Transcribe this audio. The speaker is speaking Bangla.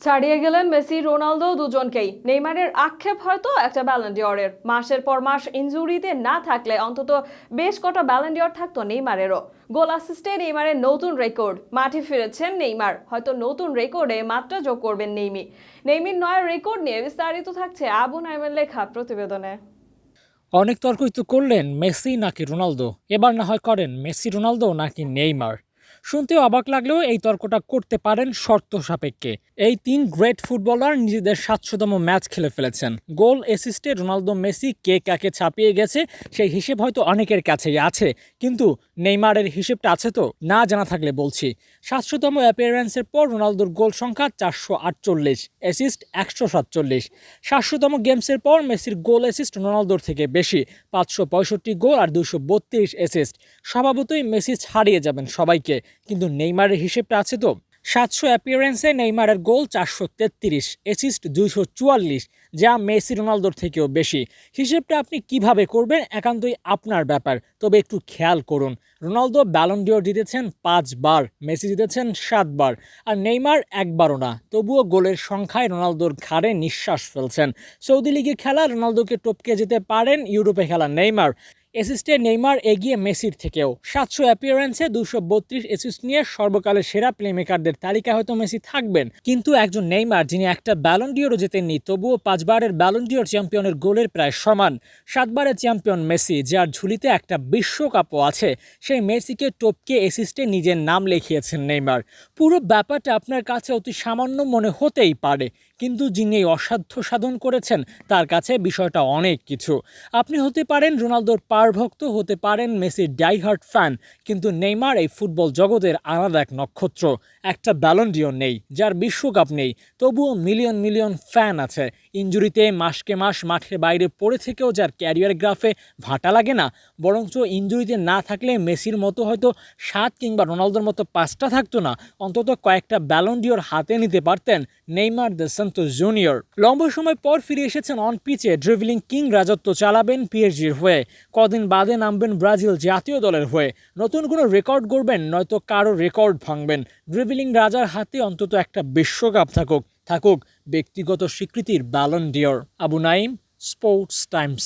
ছাড়িয়ে গেলেন মেসি, রোনালদো দুজনকেই। নেইমারের আক্ষেপ হয়তো একটা ব্যালেন্ডিয়রের মাসের পর মাস ইনজুরিতে না থাকলে অন্তত বেশ কটা ব্যালেন্ডিয়র থাকতো নেইমারেরও। গোল অ্যাসিস্টে নেইমারের নতুন রেকর্ড মাঠে ফিরেছেন নেইমার। হয়তো নতুন রেকর্ডে মাত্রা যোগ করবেন নেইমি। নেইমির নয় রেকর্ড নিয়ে বিস্তারিত থাকছে আবু নাইমের লেখা প্রতিবেদনে। অনেক তর্কই তো করলেন মেসি নাকি রোনালদো। এবার না হয় করেন মেসি, রোনালদো নাকি নেইমার। শুনতেও অবাক লাগলেও এই তর্কটা করতে পারেন শর্ত সাপেক্ষে। এই তিন গ্রেট ফুটবলার নিজেদের সাতশোতম ম্যাচ খেলে ফেলেছেন। গোল অ্যাসিস্টে রোনালদো, মেসি, কে কাকে ছাপিয়ে গেছে, সেই হিসেব হয়তো অনেকের কাছেই আছে। কিন্তু নেইমারের হিসেবটা আছে তো? না জানা থাকলে বলছি। সাতশোতম অ্যাপিয়ারেন্সের পর রোনালদোর গোল সংখ্যা চারশো আটচল্লিশ অ্যাসিস্ট একশো সাতচল্লিশ। সাতশোতম গেমসের পর মেসির গোল অ্যাসিস্ট রোনালদোর থেকে বেশি, পাঁচশো পঁয়ষট্টি গোল আর দুশো বত্রিশ অ্যাসিস্ট স্বভাবতই মেসি ছাড়িয়ে যাবেন সবাইকে। কিন্তু নেইমারের হিসেবটা আছে তো? সাতশো অ্যাপিয়ারেন্সে নেইমারের গোল চারশো তেত্রিশ অ্যাসিস্ট দুইশো চুয়াল্লিশ, যা মেসি রোনালদোর থেকেও বেশি। হিসেবটা আপনি কীভাবে করবেন একান্তই আপনার ব্যাপার, তবে একটু খেয়াল করুন। রোনালদো ব্যালন্ডিওর জিতেছেন পাঁচবার, মেসি জিতেছেন সাতবার, আর নেইমার একবারও না। তবুও গোলের সংখ্যায় রোনালদোর ঘাড়ে নিঃশ্বাস ফেলছেন। সৌদি লিগে খেলা, রোনালদোকে টপকে যেতে পারেন ইউরোপে খেলা নেইমার। অ্যাসিস্টে নেইমার এগিয়ে মেসির থেকেও। সাতশো অ্যাপিয়ারেন্সে দুশো বত্রিশ অ্যাসিস্ট নিয়ে সর্বকালের সেরা প্লেমেকারদের তালিকা হয়তো মেসি থাকবেন। কিন্তু একজন নেইমার, যিনি একটা ব্যালন্ডিওরও জেতেননি, তবুও পাঁচবারের ব্যালন্ডিওর চ্যাম্পিয়নের গোলের প্রায় সমান। সাতবারের চ্যাম্পিয়ন মেসি, যার ঝুলিতে একটা বিশ্বকাপও আছে, সেই মেসিকে টপকে অ্যাসিস্টে নিজের নাম লিখিয়েছেন নেইমার। পুরো ব্যাপারটা আপনার কাছে অতি সামান্য মনে হতেই পারে। কিন্তু যিনি এই অসাধ্য সাধন করেছেন, তার কাছে বিষয়টা অনেক কিছু। আপনি হতে পারেন রোনালদোর পারভক্ত, হতে পারেন মেসির ডাইহার্ট ফ্যান, কিন্তু নেইমার এই ফুটবল জগতের আলাদা এক নক্ষত্র। একটা ব্যালন্ডিও নেই, যার বিশ্বকাপ নেই, তবুও মিলিয়ন মিলিয়ন ফ্যান আছে। ইঞ্জুরিতে মাসকে মাস মাঠের বাইরে পড়ে থেকেও যার ক্যারিয়ার গ্রাফে ভাটা লাগে না, বরঞ্চ ইঞ্জুরিতে না থাকলে মেসির মতো হয়তো সাত কিংবা রোনালদোর মতো পাঁচটা থাকতো না, অন্তত কয়েকটা ব্যালন্ডিওর হাতে নিতে পারতেন নেইমার দ্য সন্তোষ জুনিয়র। লম্বা সময় পর ফিরে এসেছেন অন পিচে ড্রিভলিং কিং রাজত্ব চালাবেন পিএসজির হয়ে। কদিন বাদে নামবেন ব্রাজিল জাতীয় দলের হয়ে। নতুন কোনো রেকর্ড গড়বেন, নয়তো কারও রেকর্ড ভাঙবেন। ড্রিভিলিং রাজার হাতে অন্তত একটা বিশ্বকাপ থাকুক থাকুক ব্যক্তিগত স্বীকৃতির Ballon d'Or Abu Naim Sports Times